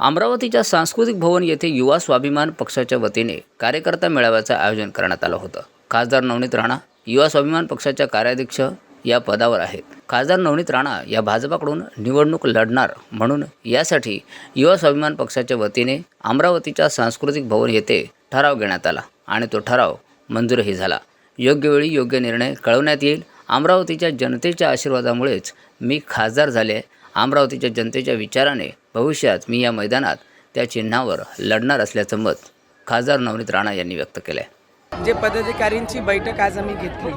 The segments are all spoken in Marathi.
अमरावतीच्या सांस्कृतिक भवन येथे युवा स्वाभिमान पक्षाच्या वतीने कार्यकर्ता मेळाव्याचं आयोजन करण्यात आलं होतं. खासदार नवनीत राणा युवा स्वाभिमान पक्षाच्या कार्याध्यक्ष या पदावर आहेत. खासदार नवनीत राणा या भाजपाकडून निवडणूक लढणार म्हणून यासाठी युवा स्वाभिमान पक्षाच्या वतीने अमरावतीच्या सांस्कृतिक भवन येथे ठराव घेण्यात आला आणि तो ठराव मंजूरही झाला. योग्य वेळी योग्य निर्णय कळवण्यात येईल. अमरावतीच्या जनतेच्या आशीर्वादामुळेच मी खासदार झाले. अमरावतीच्या जनतेच्या विचाराने भविष्यात मी या मैदानात त्या चिन्हावर लढणार असल्याचं मत खासदार नवनीत राणा यांनी व्यक्त केलं आहे जे पदाधिकाऱ्यांची बैठक आज आम्ही घेतली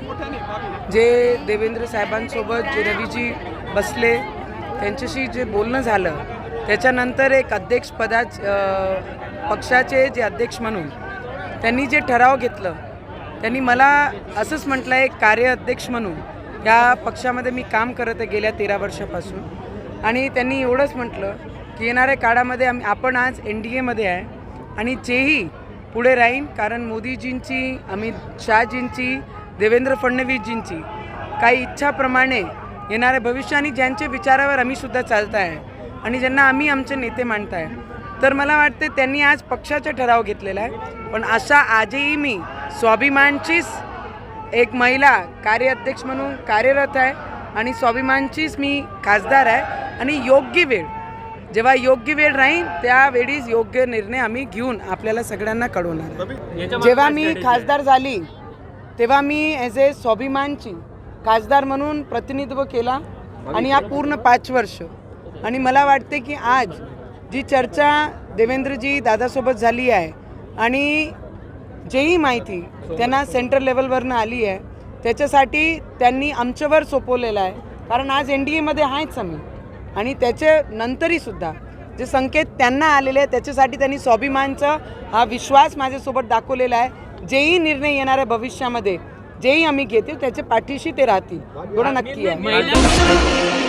जे देवेंद्र साहेबांसोबत जे रवीजी बसले त्यांच्याशी जे बोलणं झालं त्याच्यानंतर एक अध्यक्षपदा पक्षाचे जे अध्यक्ष म्हणून त्यांनी जे ठराव घेतलं त्यांनी मला असंच म्हटलं आहे कार्य अध्यक्ष म्हणून या पक्षामध्ये मी काम करत आहे गेल्या तेरा वर्षापासून. आणि त्यांनी एवढंच म्हटलं की येणाऱ्या काळामध्ये आम्ही आपण आज एन डी एमध्ये आहे. आणि जेही पुढे राहीन कारण मोदीजींची अमित शहाजींची देवेंद्र फडणवीसजींची काही इच्छाप्रमाणे येणाऱ्या भविष्य आणि ज्यांच्या विचारावर आम्ही सुद्धा चालत आहे आणि ज्यांना आम्ही आमचे नेते मानत आहे तर मला वाटते त्यांनी आज पक्षाचा ठराव घेतलेला आहे. पण अशा आजही मी स्वाभिमानचीच एक महिला कार्याध्यक्ष म्हणून कार्यरत आहे आणि स्वाभिमानचीच मी खासदार आहे. आणि योग्य वेळ जेव्हा योग्य वेळ राहील त्यावेळीच योग्य निर्णय आम्ही घेऊन आपल्याला सगळ्यांना कळवणार. जेव्हा मी खासदार झाली तेव्हा मी ॲज ए स्वाभिमानची खासदार म्हणून प्रतिनिधित्व केला आणि या पूर्ण पाच वर्ष. आणि मला वाटते की आज जी चर्चा देवेंद्रजी दादासोबत झाली आहे आणि जेही माहिती त्यांना सेंट्रल लेवलवरनं आली आहे त्याच्यासाठी त्यांनी आमच्यावर सोपवलेलं आहे. कारण आज एन डी एमध्ये आहेच आम्ही. आणि त्याच्या नंतरही सुद्धा जे संकेत त्यांना आलेले आहेत त्याच्यासाठी त्यांनी स्वाभिमानचा हा विश्वास माझ्यासोबत दाखवलेला आहे. जेही निर्णय येणाऱ्या भविष्यामध्ये जेही आम्ही घेतील त्याच्या पाठीशी ते राहतील. एवढं नक्की आहे.